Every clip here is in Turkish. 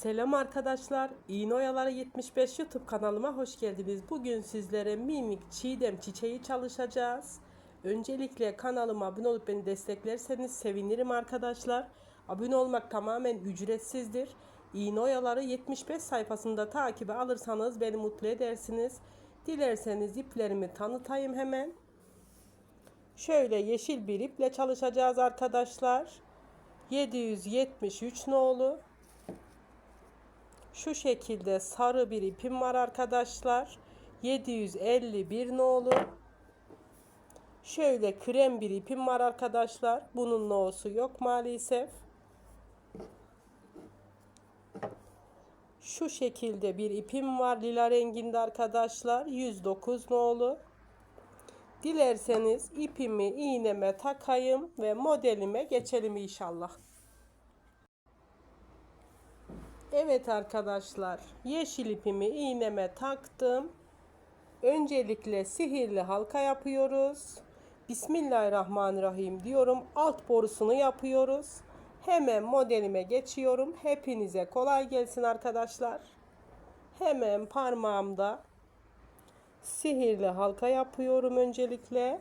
Selam arkadaşlar. İğne Oyaları 75 YouTube kanalıma hoş geldiniz. Bugün sizlere mimik çiğdem çiçeği çalışacağız. Öncelikle kanalıma abone olup beni desteklerseniz sevinirim arkadaşlar. Abone olmak tamamen ücretsizdir. İğne Oyaları 75 sayfasında takibe alırsanız beni mutlu edersiniz. Dilerseniz iplerimi tanıtayım hemen. Şöyle yeşil bir iple çalışacağız arkadaşlar. 773 nolu. Şu şekilde sarı bir ipim var arkadaşlar. 751 nolu. Şöyle krem bir ipim var arkadaşlar. Bunun no'su yok maalesef. Şu şekilde bir ipim var lila renginde arkadaşlar. 109 nolu. Dilerseniz ipimi iğneme takayım ve modelime geçelim inşallah. Evet arkadaşlar yeşil ipimi iğneme taktım. Öncelikle sihirli halka yapıyoruz. Bismillahirrahmanirrahim diyorum. Alt borusunu yapıyoruz. Hemen modelime geçiyorum. Hepinize kolay gelsin arkadaşlar. Hemen parmağımda sihirli halka yapıyorum öncelikle.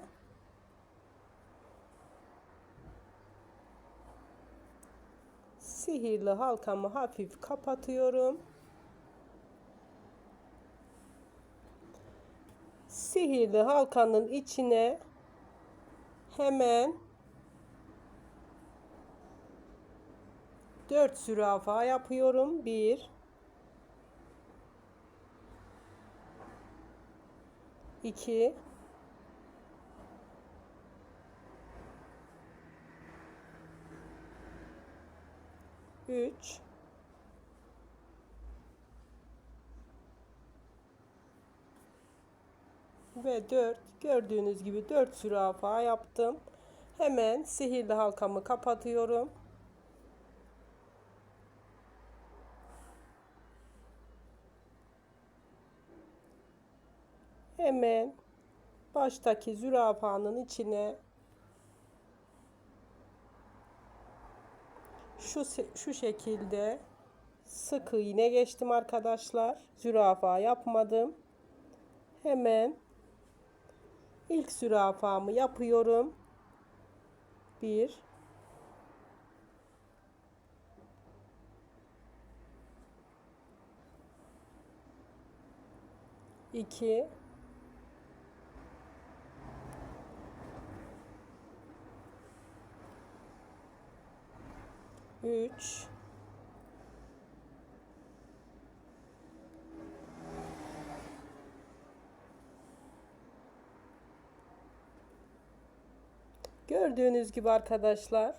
Sihirli halkamı hafif kapatıyorum. Sihirli halkanın içine hemen 4 zürafa yapıyorum. 1 2 3 ve 4 gördüğünüz gibi 4 zürafa yaptım. Hemen sihirli halkamı kapatıyorum. Hemen baştaki zürafanın içine şu şu şekilde sık iğne geçtim arkadaşlar. Zürafa yapmadım. Hemen ilk zürafamı yapıyorum. Bir iki üç Gördüğünüz gibi arkadaşlar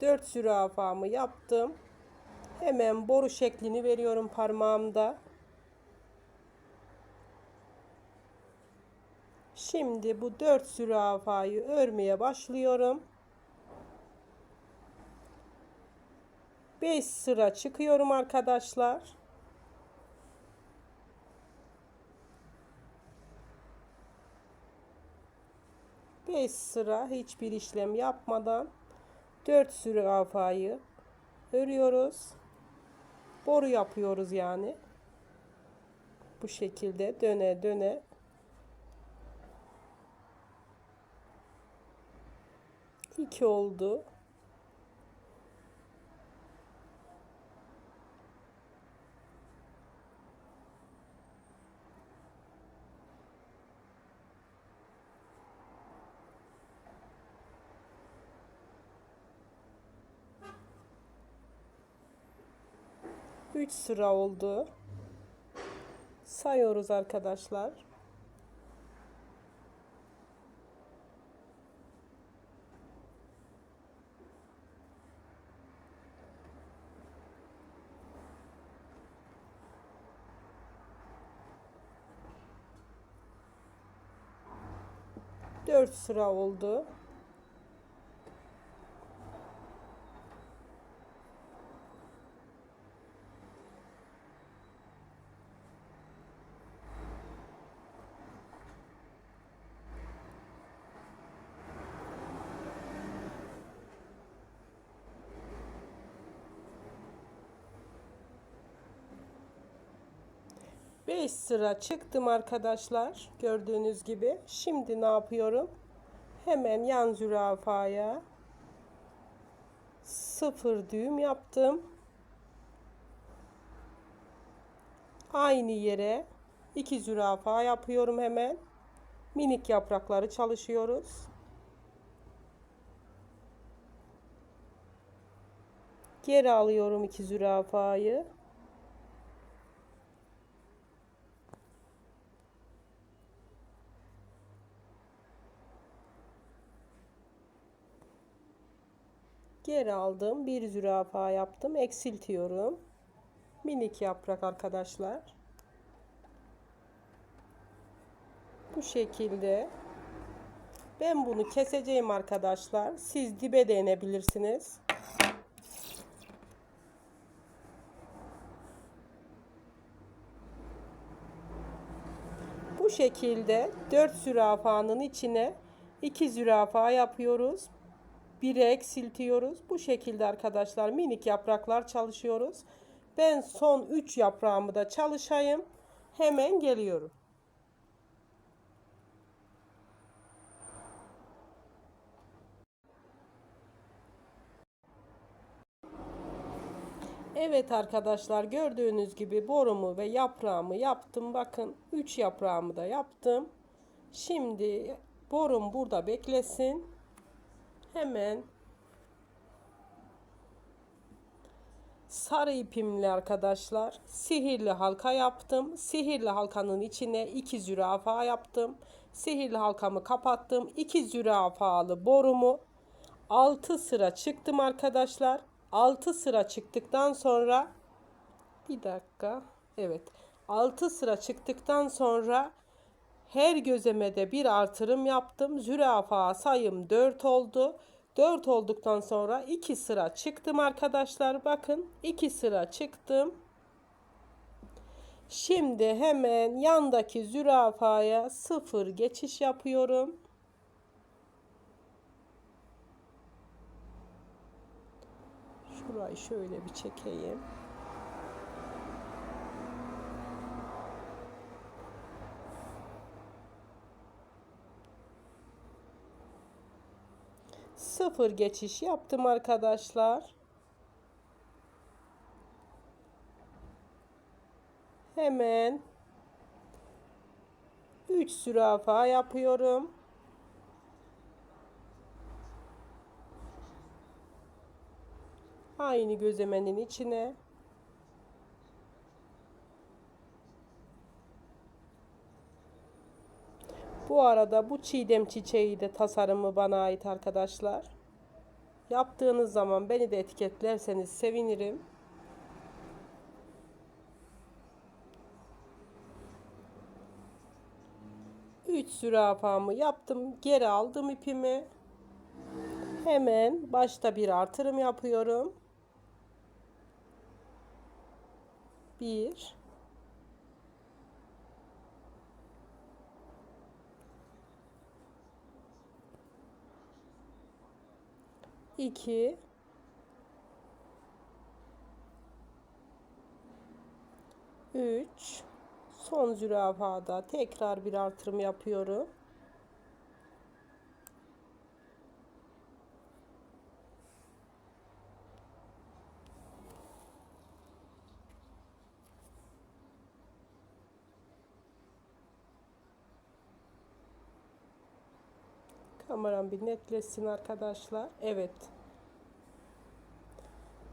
4 zürafamı yaptım. Hemen boru şeklini veriyorum parmağımda. Şimdi bu 4 zürafayı örmeye başlıyorum. 5 sıra çıkıyorum arkadaşlar. Beş sıra hiçbir işlem yapmadan 4 zürafayı örüyoruz. Boru yapıyoruz yani. Bu şekilde döne döne iki oldu. Sıra oldu. Sayıyoruz arkadaşlar. Dört sıra oldu. 5 sıra çıktım arkadaşlar. Gördüğünüz gibi. Şimdi ne yapıyorum? Hemen yan zürafaya sıfır düğüm yaptım. Aynı yere iki zürafa yapıyorum hemen. Minik yaprakları çalışıyoruz. Geri alıyorum iki zürafayı. Geri aldım. Bir zürafa yaptım. Eksiltiyorum. Minik yaprak arkadaşlar. Bu şekilde. Ben bunu keseceğim arkadaşlar. Siz dibe değinebilirsiniz. Bu şekilde 4 zürafanın içine 2 zürafa yapıyoruz. 1'e eksiltiyoruz. Bu şekilde arkadaşlar minik yapraklar çalışıyoruz. Ben son 3 yaprağımı da çalışayım. Hemen geliyorum. Evet arkadaşlar gördüğünüz gibi borumu ve yaprağımı yaptım. Bakın 3 yaprağımı da yaptım. Şimdi borum burada beklesin. Hemen sarı ipimle arkadaşlar sihirli halka yaptım. Sihirli halkanın içine iki zürafa yaptım. Sihirli halkamı kapattım. İki zürafalı borumu 6 sıra çıktım arkadaşlar. 6 sıra çıktıktan sonra bir dakika. Evet. 6 sıra çıktıktan sonra her gözemede bir artırım yaptım. Zürafa sayım 4 oldu. 4 olduktan sonra 2 sıra çıktım arkadaşlar. Bakın 2 sıra çıktım. Şimdi hemen yandaki zürafaya sıfır geçiş yapıyorum. Şurayı şöyle bir çekeyim. Sıfır geçiş yaptım arkadaşlar. Hemen 3 zürafa yapıyorum. Aynı gözemenin içine Bu arada bu çiğdem çiçeği de tasarımı bana ait arkadaşlar. Yaptığınız zaman beni de etiketlerseniz sevinirim. Üç zürafamı yaptım. Geri aldım ipimi. Hemen başta bir artırım yapıyorum. Bir. 2 3 son zürafada tekrar bir artırım yapıyorum. Kameram bir netlesin arkadaşlar. Evet.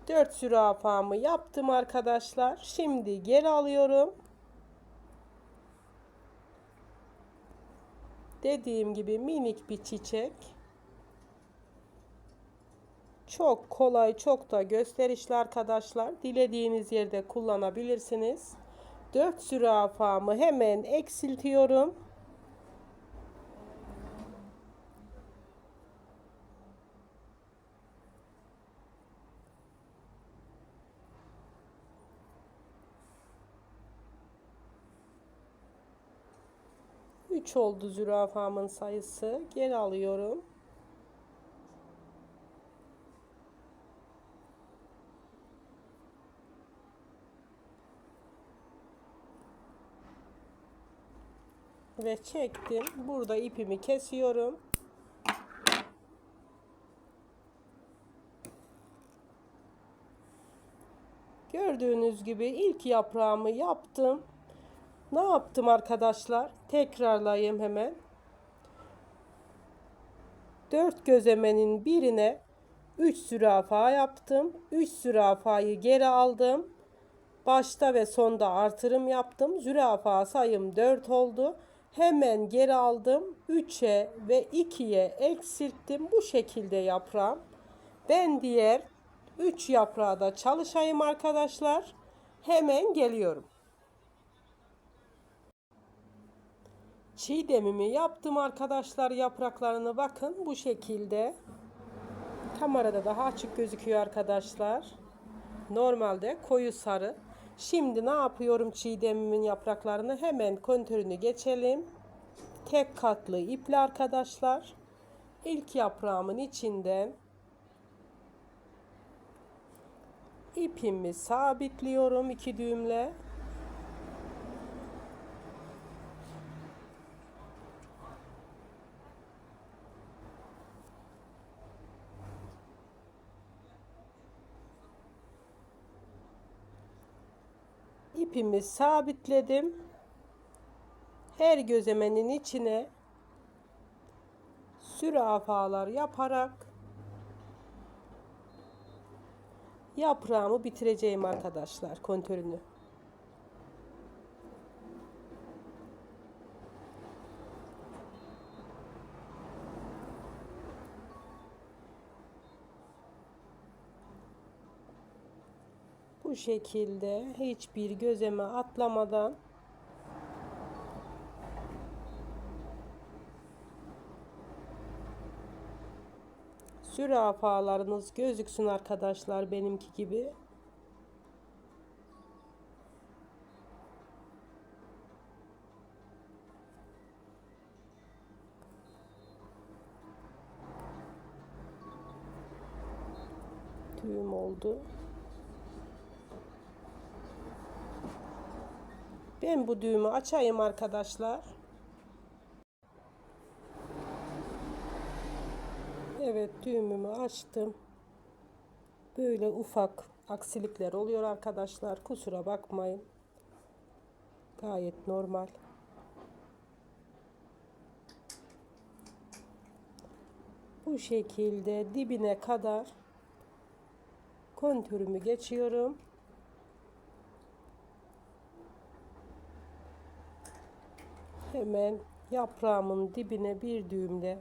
4 zürafamı yaptım arkadaşlar. Şimdi geri alıyorum. Dediğim gibi minik bir çiçek. Çok kolay, çok da gösterişli arkadaşlar. Dilediğiniz yerde kullanabilirsiniz. 4 zürafamı hemen eksiltiyorum. 3 oldu zürafamın sayısı. Geri alıyorum. ve çektim. Burada ipimi kesiyorum. Gördüğünüz gibi ilk yaprağımı yaptım. Ne yaptım arkadaşlar? Tekrarlayayım hemen. Dört gözemenin birine 3 zürafa yaptım. 3 zürafayı geri aldım. Başta ve sonda artırım yaptım. Zürafa sayım 4 oldu. Hemen geri aldım. 3'e ve 2'ye eksilttim. Bu şekilde yaprağım. Ben diğer 3 yaprağı da çalışayım arkadaşlar. Hemen geliyorum. Çiğdemimi yaptım arkadaşlar yapraklarını bakın bu şekilde. Kamerada daha açık gözüküyor arkadaşlar. Normalde koyu sarı. Şimdi ne yapıyorum çiğdemimin yapraklarını hemen kontörünü geçelim. Tek katlı iple arkadaşlar. İlk yaprağımın içinden ipimi sabitliyorum iki düğümle. İpimi sabitledim. Her gözemenin içine sürafalar yaparak yaprağımı bitireceğim arkadaşlar kontörünü. Şekilde hiçbir gözeme atlamadan Sürafalarınız gözüksün arkadaşlar benimki gibi. Düğüm oldu. Ben bu düğümü açayım arkadaşlar. Evet düğümümü açtım. Böyle ufak aksilikler oluyor arkadaşlar. Kusura bakmayın. Gayet normal. Bu şekilde dibine kadar kontürümü geçiyorum. Hemen yaprağımın dibine bir düğümle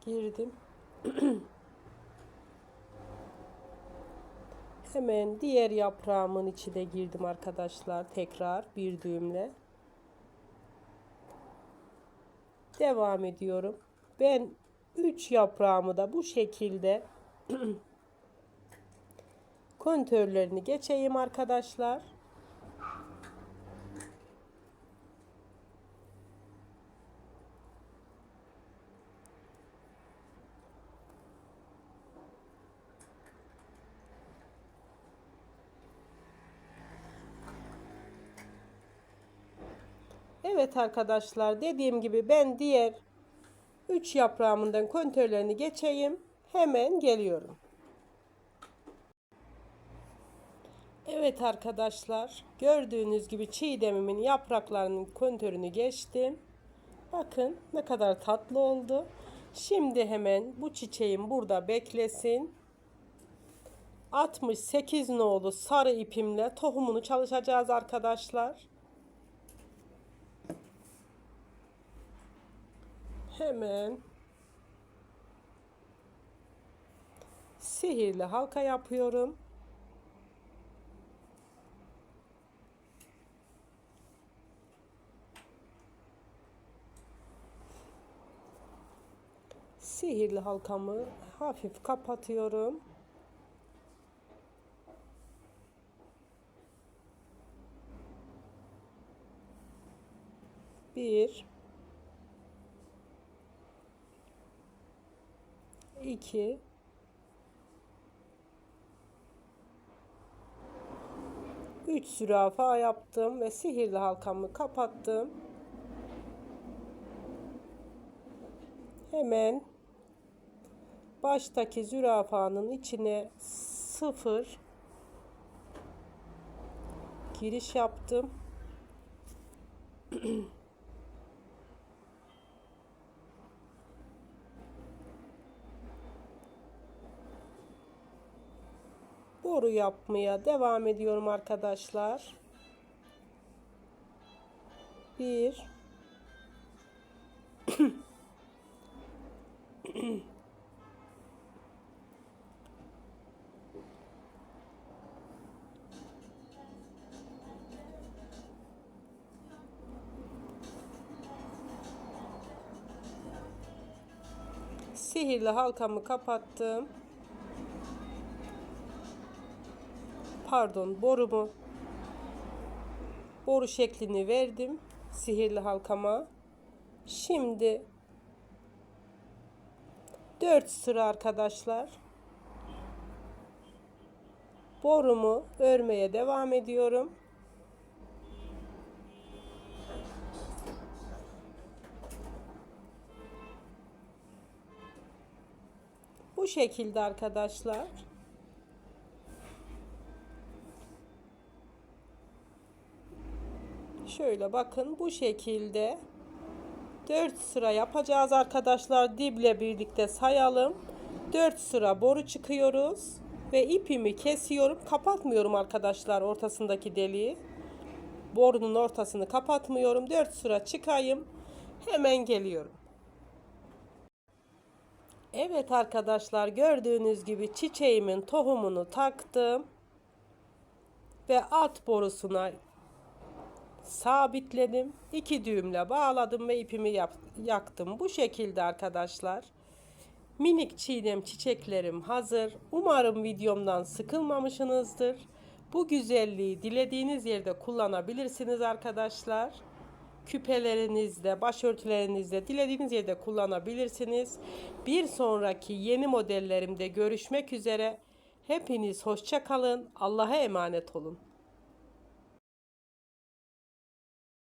girdim. Hemen diğer yaprağımın içine girdim arkadaşlar. Tekrar bir düğümle. Devam ediyorum. Ben 3 yaprağımı da bu şekilde kontörlerini geçeyim arkadaşlar. Evet arkadaşlar dediğim gibi ben diğer 3 yaprağımından kontörlerini geçeyim. Hemen geliyorum. Evet arkadaşlar gördüğünüz gibi çiğdemimin yapraklarının kontörünü geçtim. Bakın ne kadar tatlı oldu. Şimdi hemen bu çiçeğim burada beklesin. 68 nolu sarı ipimle tohumunu çalışacağız arkadaşlar. Hemen sihirli halka yapıyorum. Sihirli halkamı hafif kapatıyorum. Bir 2 3 zürafa yaptım ve sihirli halkamı kapattım. Hemen baştaki zürafanın içine sıfır giriş yaptım. boru yapmaya devam ediyorum arkadaşlar. Bir Sihirli halkamı kapattım. Pardon, borumu boru şeklini verdim sihirli halkama. Şimdi 4 sıra arkadaşlar. Borumu örmeye devam ediyorum. Şekilde arkadaşlar. Şöyle bakın bu şekilde 4 sıra yapacağız arkadaşlar. Dible birlikte sayalım. 4 sıra boru çıkıyoruz ve ipimi kesiyorum. Kapatmıyorum arkadaşlar ortasındaki deliği. Borunun ortasını kapatmıyorum. 4 sıra çıkayım. Hemen geliyorum. Evet arkadaşlar gördüğünüz gibi çiçeğimin tohumunu taktım. Ve alt borusuna sabitledim. iki düğümle bağladım ve ipimi yaktım. Bu şekilde arkadaşlar. Minik çiğdem çiçeklerim hazır. Umarım videomdan sıkılmamışsınızdır. Bu güzelliği dilediğiniz yerde kullanabilirsiniz arkadaşlar. Küpelerinizde, başörtülerinizde, dilediğiniz yerde kullanabilirsiniz. Bir sonraki yeni modellerimde görüşmek üzere. Hepiniz hoşça kalın. Allah'a emanet olun.